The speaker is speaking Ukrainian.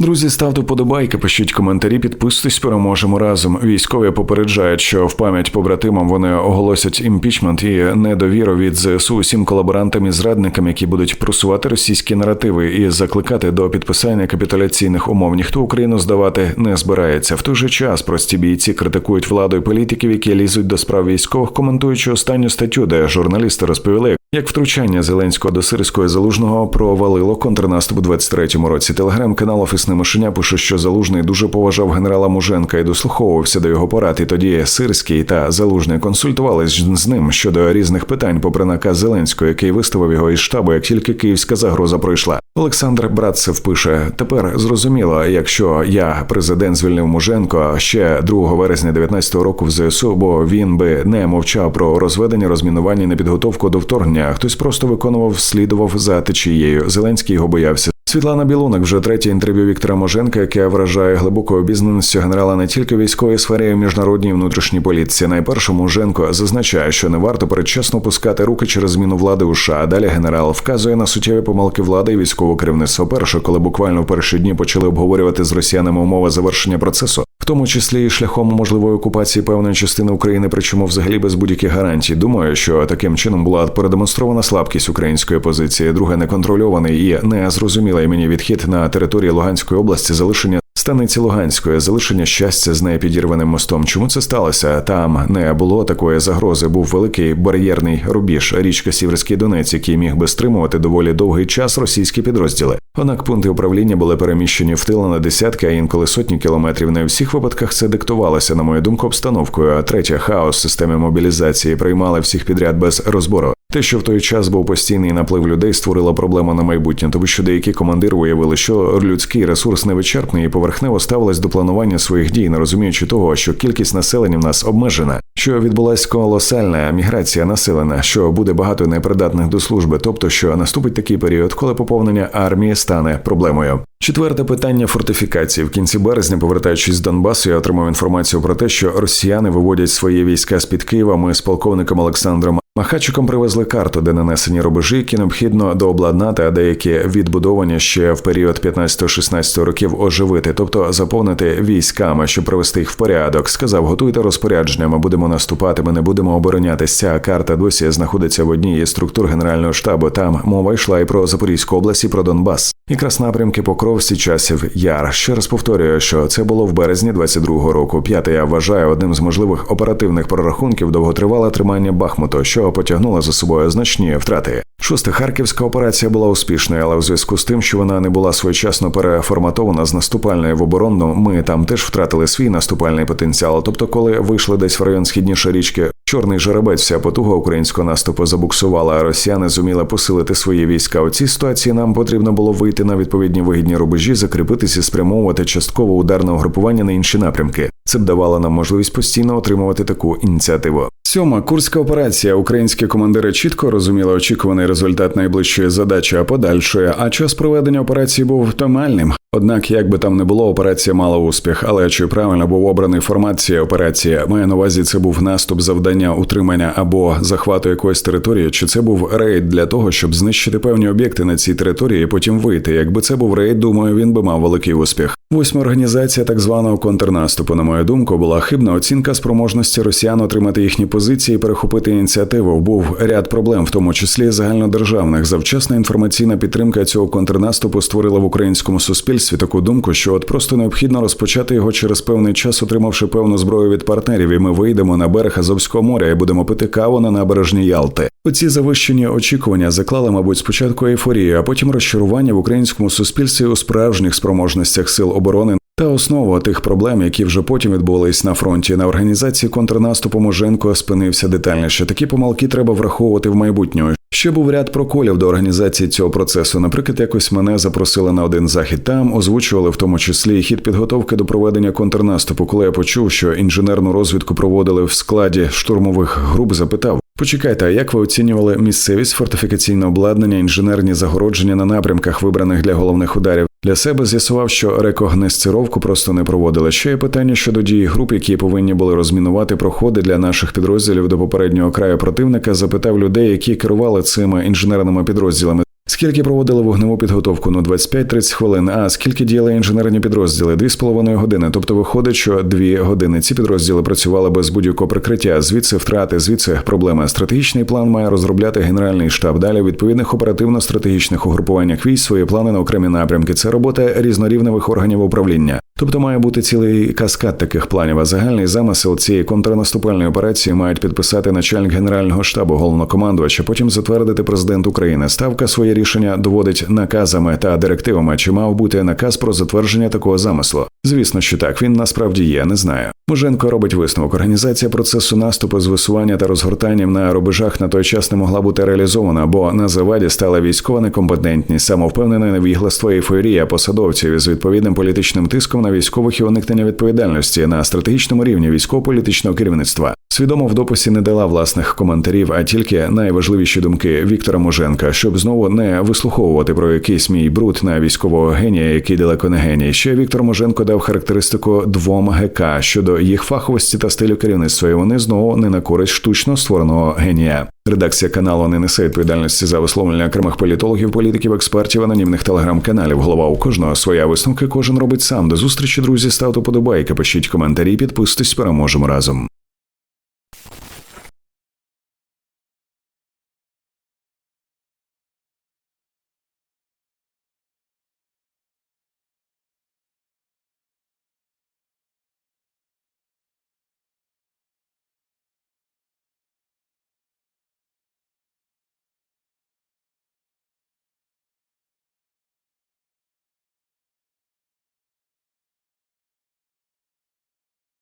Друзі, ставте подобайки, пишіть коментарі, підписуйтесь, переможемо разом. Військові попереджають, що в пам'ять побратимам вони оголосять імпічмент і недовіру від ЗСУ усім колаборантам і зрадникам, які будуть просувати російські наративи і закликати до підписання капітуляційних умов. Ніхто Україну здавати не збирається. В той же час прості бійці критикують владу і політиків, які лізуть до справ військових, коментуючи останню статтю, де журналісти розповіли, як втручання Зеленського до сирського залужного провалило контрнаступ у 23-му році. Телеграм-канал Офісне Мишеня пише, що залужний дуже поважав генерала Муженка і дослуховувався до його порад. І тоді сирський та залужний консультувались з ним щодо різних питань, попри наказ Зеленського, який виставив його із штабу, як тільки київська загроза пройшла. Олександр Братцев пише: тепер зрозуміло, якщо я президент звільнив Муженко ще 2 вересня 19-го року в ЗСУ, бо він би не мовчав про розведення, розмінування і непідготовку до вторгнення. Хтось просто виконував, слідував за течією. Зеленський його боявся. Світлана Білунок вже третє інтерв'ю Віктора Моженка, яке вражає глибокою обізнаністю генерала не тільки в військовій сфері, а й міжнародній внутрішній політиці. Найперше Моженко зазначає, що не варто передчасно пускати руки через зміну влади у США. Далі генерал вказує на суттєві помилки влади і військового керівництва. Перше, коли буквально в перші дні почали обговорювати з росіянами умови завершення процесу, тому числі і шляхом можливої окупації певної частини України, причому взагалі без будь-яких гарантій. Думаю, що таким чином була передемонстрована слабкість української позиції. Друге, неконтрольований і незрозумілий мені відхід на території Луганської області, залишення станиці Луганської, залишення щастя з непідірваним мостом. Чому це сталося? Там не було такої загрози. Був великий бар'єрний рубіж, річка Сіверський Донець, який міг би стримувати доволі довгий час російські підрозділи. Однак пункти управління були переміщені в тило на десятки, а інколи сотні кілометрів. Не у всіх випадках це диктувалося, на мою думку, обстановкою. А третє хаос системи мобілізації приймали всіх підряд без розбору. Те, що в той час був постійний наплив людей, створило проблему на майбутнє, тому що деякі командири уявили, що людський ресурс невичерпний і поверхнево ставились до планування своїх дій, не розуміючи того, що кількість населення в нас обмежена, що відбулась колосальна міграція населення, що буде багато непридатних до служби, тобто що наступить такий період, коли поповнення армії стане проблемою. Четверте питання фортифікації в кінці березня, повертаючись з Донбасу, я отримав інформацію про те, що росіяни виводять свої війська з під Києва. Ми з полковником Олександром Махачиком привезли карту, де нанесені рубежі, які необхідно дообладнати, а деякі відбудовані ще в період 15-16 років оживити, тобто заповнити військами, щоб привести їх в порядок. Сказав, готуйте розпорядження. Ми будемо наступати. Ми не будемо оборонятися. Ця карта досі знаходиться в одній із структур генерального штабу. Там мова йшла і про Запорізьку область, і про Донбас. Якраз напрямки Покровці часів Яр. Ще раз повторюю, що це було в березні 22-го року. П'яте я вважаю одним з можливих оперативних прорахунків довготривале тримання Бахмуту, що потягнула за собою значні втрати. Шоста харківська операція була успішною, але в зв'язку з тим, що вона не була своєчасно переформатована з наступальної в оборонну, ми там теж втратили свій наступальний потенціал. Тобто, коли вийшли десь в район східніше річки, чорний жеребець, вся потуга українського наступу забуксувала, а росіяни зуміли посилити свої війська. У цій ситуації нам потрібно було вийти на відповідні вигідні рубежі, закріпитися, спрямовувати частково ударне угрупування на інші напрямки. Це б давало нам можливість постійно отримувати таку ініціативу. Сьома курська операція. Українські командири чітко розуміли очікуваний результат найближчої задачі, а подальшої. А час проведення операції був оптимальним. Однак, як би там не було, операція мала успіх. Але чи правильно був обраний формат цієї операції? Маю на увазі, це був наступ завдання утримання або захвату якоїсь території, чи це був рейд для того, щоб знищити певні об'єкти на цій території, і потім вийти. Якби це був рейд, думаю, він би мав великий успіх. Восьма організація так званого контрнаступу, на мою думку, була хибна оцінка спроможності росіян отримати їхні позиції, і перехопити ініціативу. Був ряд проблем, в тому числі загальнодержавних. Завчасна інформаційна підтримка цього контрнаступу створила в українському суспільстві таку думку, що от просто необхідно розпочати його через певний час, отримавши певну зброю від партнерів, і ми вийдемо на берег Азовського моря і будемо пити каву на набережні Ялти. Оці завищені очікування заклали, мабуть, спочатку ейфорію, а потім розчарування в українському суспільстві у справжніх спроможностях сил оборони. Та основа тих проблем, які вже потім відбулись на фронті, на організації контрнаступу Моженко спинився детальніше. Такі помилки треба враховувати в майбутньому. Ще був ряд проколів до організації цього процесу. Наприклад, якось мене запросили на один захід. Там озвучували в тому числі хід підготовки до проведення контрнаступу. Коли я почув, що інженерну розвідку проводили в складі штурмових груп, запитав. Почекайте, а як ви оцінювали місцевість, фортифікаційне обладнання, інженерні загородження на напрямках, вибраних для головних ударів? Для себе з'ясував, що рекогнесцировку просто не проводили. Ще є питання щодо дії груп, які повинні були розмінувати проходи для наших підрозділів до попереднього краю противника. Запитав людей, які керували цими інженерними підрозділами. Скільки проводили вогневу підготовку? Ну 25-30 хвилин. А скільки діяли інженерні підрозділи? 2,5 години. Тобто виходить, що 2 години. Ці підрозділи працювали без будь-якого прикриття. Звідси втрати, звідси проблеми. Стратегічний план має розробляти генеральний штаб. Далі у відповідних оперативно-стратегічних угрупуваннях військ свої плани на окремі напрямки. Це робота різнорівневих органів управління. Тобто має бути цілий каскад таких планів. А загальний замисел цієї контрнаступальної операції мають підписати начальник генерального штабу, головнокомандувача, потім затвердити президент України. Ставка своє рішення доводить наказами та директивами. Чи мав бути наказ про затвердження такого замислу? Звісно, що так. Він насправді є, не знаю. Муженко робить висновок. Організація процесу наступу з висування та розгортанням на рубежах на той час не могла бути реалізована, бо на заваді стала військова некомпетентність, самовпевнене невігластво і ейфорія посадовців із відповідним політичним тиском на військових і уникнення відповідальності на стратегічному рівні військово-політичного керівництва. Свідомо в дописі не дала власних коментарів, а тільки найважливіші думки Віктора Муженка, щоб знову не вислуховувати про якийсь мій бруд на військового генія, який далеко не геній. Ще Віктор Муженко дав характеристику двом ГК щодо їх фаховості та стилю керівництва, і вони знову не на користь штучно створеного генія. Редакція каналу не несе відповідальності за висловлення окремих політологів, політиків, експертів, анонімних телеграм-каналів. Голова у кожного своя висновки кожен робить сам. До зустрічі, друзі, ставте подобайки, пишіть коментарі, підписуйтесь, переможемо разом.